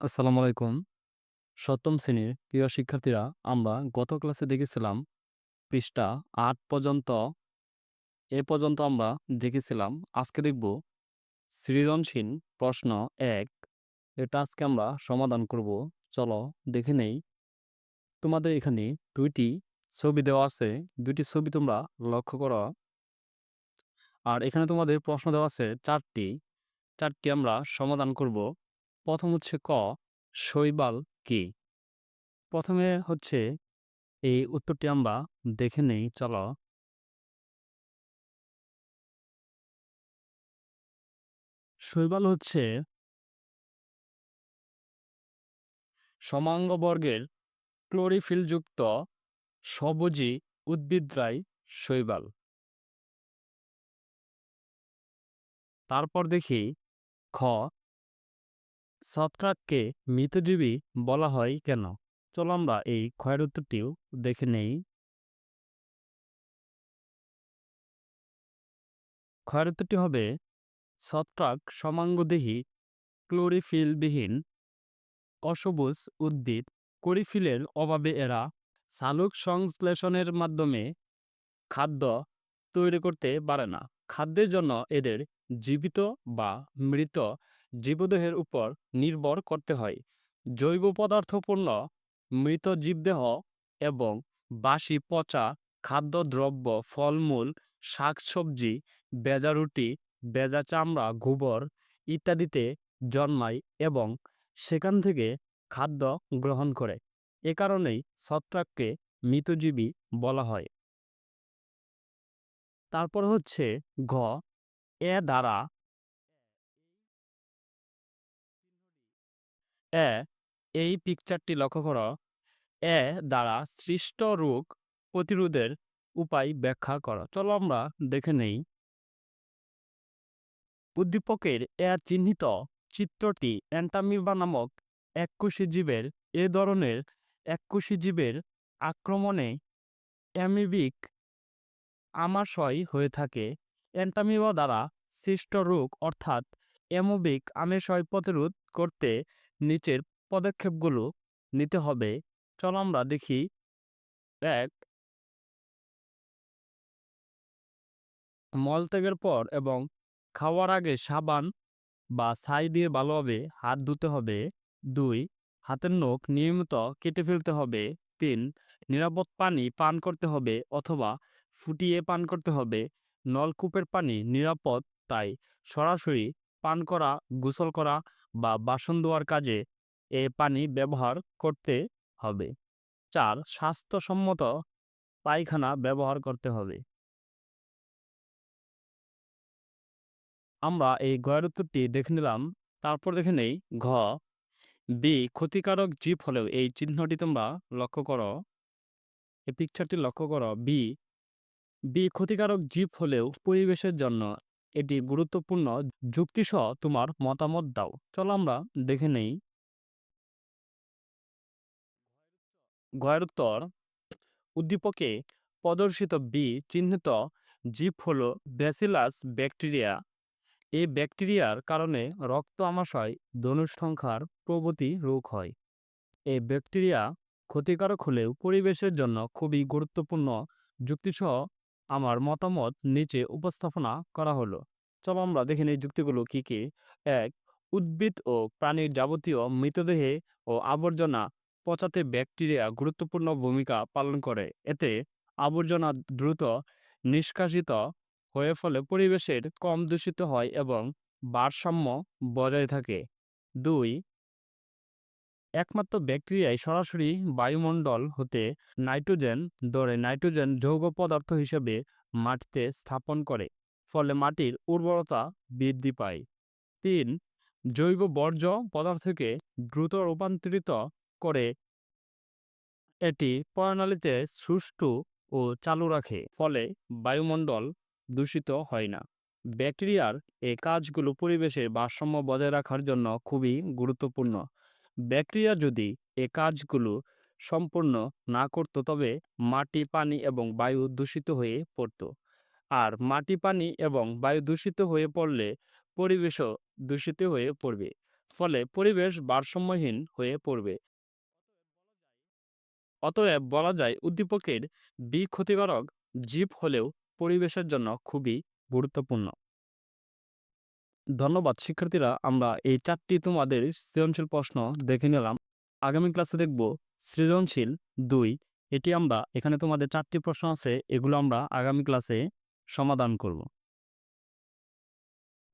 আসসালামু আলাইকুম। সপ্তম শ্রেণির প্রিয় শিক্ষার্থীরা, আমরা গত ক্লাসে দেখেছিলাম পৃষ্ঠা আট পর্যন্ত এ পর্যন্ত আমরা দেখেছিলাম। আজকে দেখব সৃজনশীল প্রশ্ন এক এটা আজকে আমরা সমাধান করব। চলো দেখে নেই। তোমাদের এখানে দুইটি ছবি দেওয়া আছে। দুইটি ছবি তোমরা লক্ষ্য করো। আর এখানে তোমাদের প্রশ্ন দেওয়া আছে চারটি চারটি আমরা সমাধান করব। প্রথম হচ্ছে ক, শৈবাল কি? প্রথমে হচ্ছে এই উত্তরটি আমরা দেখে নেই চলো। শৈবাল হচ্ছে সমাঙ্গ সমাঙ্গবর্গের ক্লোরিফিলযুক্ত সবুজি উদ্ভিদরাই শৈবাল। তারপর দেখি খ, ছত্রাককে মৃতজীবী বলা হয় কেন? চলো আমরা এই ক্ষয়ের উত্তরটিও দেখে নেই। ক্ষয়ের উত্তরটি হবে ছত্রাক সমাঙ্গদেহী, ক্লোরিফিলবিহীন, অসবুজ, উদ্ভিদ। ক্লোরিফিলের অভাবে এরা সালুক সংশ্লেষণের মাধ্যমে খাদ্য তৈরি করতে পারে না। খাদ্যের জন্য এদের জীবিত বা মৃত জীবদেহের উপর নির্ভর করতে হয়। জৈব পদার্থপূর্ণ মৃত জীবদেহ এবং বাসি পচা খাদ্যদ্রব্য ফলমূল, শাকসবজি, ভেজা রুটি, ভেজা চামড়া, গোবর ইত্যাদিতে জন্মায় এবং সেখান থেকে খাদ্য গ্রহণ করে। এ কারণেই ছত্রাককে মৃতজীবী বলা হয়। তারপর হচ্ছে ঘ, এ দ্বারা এ, এই পিকচারটি লক্ষ্য করো। এ দ্বারা সৃষ্ট রোগ প্রতিরোধের উপায় ব্যাখ্যা করো। চলো আমরা দেখে নেই। উদ্দীপকের এ চিহ্নিত চিত্রটি অ্যান্টামিবা নামক এককোষী জীবের, এ ধরনের এককোষী জীবের আক্রমণে অ্যামিবিক আমাশয় হয়ে থাকে। অ্যান্টামিবা দ্বারা সৃষ্ট রোগ অর্থাৎ অ্যামোবিক আমাশয় প্রতিরোধ করতে নিচের পদক্ষেপগুলো নিতে হবে। চলো আমরা দেখি। ১ মলত্যাগের পর এবং খাওয়ার আগে সাবান বা ছাই দিয়ে ভালোভাবে হাত ধুতে হবে। দুই হাতের নখ নিয়মিত কেটে ফেলতে হবে। তিন নিরাপদ পানি পান করতে হবে অথবা ফুটিয়ে পান করতে হবে। নলকূপের পানি নিরাপদ তাই সরাসরি পান করা, গোসল করা বা বাসন ধোয়ার কাজে এ পানি ব্যবহার করতে হবে। ৪ স্বাস্থ্যসম্মত পায়খানা ব্যবহার করতে হবে। আমরা এই গয়ের উত্তরটি দেখে নিলাম। তারপর দেখে নেই ঘ, বি ক্ষতিকারক জীব হলেও এই চিহ্নটি তোমরা লক্ষ্য করো। এই পিকচারটি লক্ষ্য করো। বি, বি ক্ষতিকারক জীব হলেও পরিবেশের জন্য এটি গুরুত্বপূর্ণ যুক্তিসহ তোমার মতামত দাও। চলো আমরা দেখে নেই। ঘয়ের উদ্দীপকে প্রদর্শিত বি চিহ্নিত জীব হল ব্যাসিলাস ব্যাকটেরিয়া। এই ব্যাকটেরিয়ার কারণে রক্ত আমাশয়, ধনুষ্টঙ্কার প্রভৃতি রোগ হয়। এই ব্যাকটেরিয়া ক্ষতিকারক হলেও পরিবেশের জন্য খুবই গুরুত্বপূর্ণ যুক্তিসহ আমার মতামত নিচে উপস্থাপনা করা হলো। চলো আমরা দেখে নিই যুক্তিগুলো কী কী এক, উদ্ভিদ ও প্রাণীর যাবতীয় মৃতদেহে ও আবর্জনা পচাতে ব্যাকটেরিয়া গুরুত্বপূর্ণ ভূমিকা পালন করে। এতে আবর্জনা দ্রুত নিষ্কাশিত হয়ে ফলে পরিবেশের কম দূষিত হয় এবং ভারসাম্য বজায় থাকে। ২ একমাত্র ব্যাকটেরিয়াই সরাসরি বায়ুমণ্ডল হতে নাইট্রোজেন ধরে নাইট্রোজেন যৌগ পদার্থ হিসেবে মাটিতে স্থাপন করে। ফলে মাটির উর্বরতা বৃদ্ধি পায়। তিন, জৈব বর্জ্য পদার্থকে দ্রুত রূপান্তরিত করে এটি প্রণালীতে সুষ্ঠু ও চালু রাখে। ফলে বায়ুমণ্ডল দূষিত হয় না। ব্যাকটেরিয়ার এই কাজগুলো পরিবেশের ভারসাম্য বজায় রাখার জন্য খুবই গুরুত্বপূর্ণ। ব্যাকটেরিয়া যদি এ কাজগুলো সম্পূর্ণ না করত তবে মাটি, পানি এবং বায়ু দূষিত হয়ে পড়ত। আর মাটি, পানি এবং বায়ু দূষিত হয়ে পড়লে পরিবেশও দূষিত হয়ে পড়বে। ফলে পরিবেশ ভারসাম্যহীন হয়ে পড়বে অতএব বলা যায় উদ্দীপকের বি ক্ষতিকারক জীব হলেও পরিবেশের জন্য খুবই গুরুত্বপূর্ণ ধন্যবাদ, শিক্ষার্থীরা। আমরা এই চারটি তোমাদের সৃজনশীল প্রশ্ন দেখে নিলাম। আগামী ক্লাসে দেখব সৃজনশীল দুই। এটি আমরা, এখানে তোমাদের চারটি প্রশ্ন আছে, এগুলো আমরা আগামী ক্লাসে সমাধান করব।